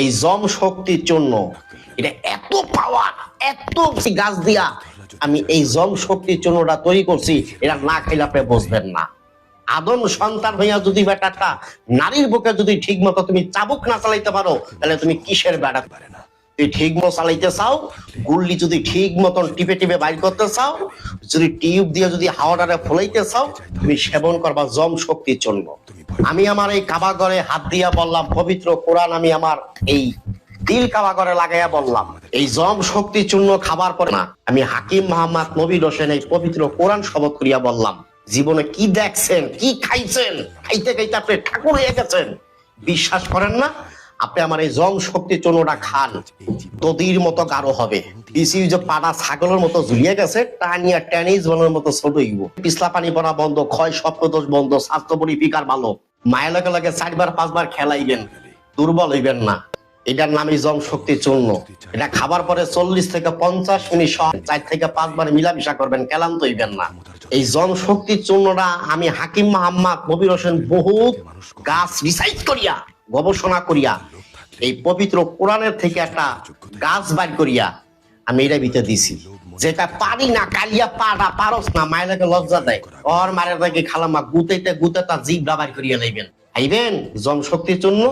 এই জম শক্তির জন্য এটা এত পাওয়ার এত গাছ দিয়া আমি এই জম শক্তির জন্য ওটা তৈরি করছি, এটা না খাইলে আপনি বুঝবেন না। আদম সন্তান হইয়া যদি বেটাটা, নারীর বুকে যদি ঠিক মতো তুমি চাবুক না চালাইতে পারো, তাহলে তুমি কিসের বেটা? তুই ঠিক মতো চালাইতে চাও, গুল্লি যদি ঠিক মতন টিপে টিপে বাইর করতে চাও, যদি টিউব দিয়ে যদি হাওয়াটারে ফুলাইতে চাও, তুমি সেবন করবা, জম শক্তির জন্য। আমি আমার এই কাবা ঘরে হাত দিয়া বললাম, পবিত্র কোরআন আমি আমার এই দিল কাবা করে লাগাইয়া বললাম, এই জম শক্তি চূর্ণ খাবার পরে না, আমি হাকিম মোহাম্মদ নবীর হোসেন এই পবিত্র কোরআন শপথ করিয়া বললাম, জীবনে কি দেখছেন, কি খাইছেন? খাইতে খাইতে আপনি ঠাকুর হয়ে গেছেন। বিশ্বাস করেন না আপনি আমার এই জং শক্তির জন্যটা খান। নদীর মতো গাঢ় হবে। যে পাড়া ছাগলের মতো ঝুলিয়ে গেছে টানিয়া বলের মতো ছোট হইব। পিছলা পানি পড়া বন্ধ, ক্ষয় বন্ধ, স্বাস্থ্য ভালো। মায়ের লগে লগে চারবার, পাঁচবার খেলাইবেন। দুর্বল হইবেন না। এটার নামই জম শক্তির চূর্ণ এটা খাবার পরে চল্লিশ থেকে পঞ্চাশ মিনিট চার থেকে পাঁচবার মিলামিশা করবেন, ক্লান্ত হইবেন না। এই জম শক্তির চূর্ণটা আমি হাকিম মোহাম্মদ নবীর হোসেন বহুত গাছ রিসাইজ করিয়া গবেষণা করিয়া, এই পবিত্র কোরআনের থেকে একটা গাছ বাইর করিয়া আমি এটা ভিতরে দিছি। যেটা পারি না কালিয়া পাড়া পারস না, মায়ের লজ্জা দেয়। ওর মায়ের দেখে খালামা গুতেতে গুতে তার জিভ ডাবার করিয়া লইবেন। আইবেন জনশক্তির জন্য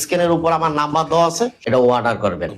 স্ক্যানের উপর আমার নাম্বার দেওয়া আছে এটা অর্ডার করবেন।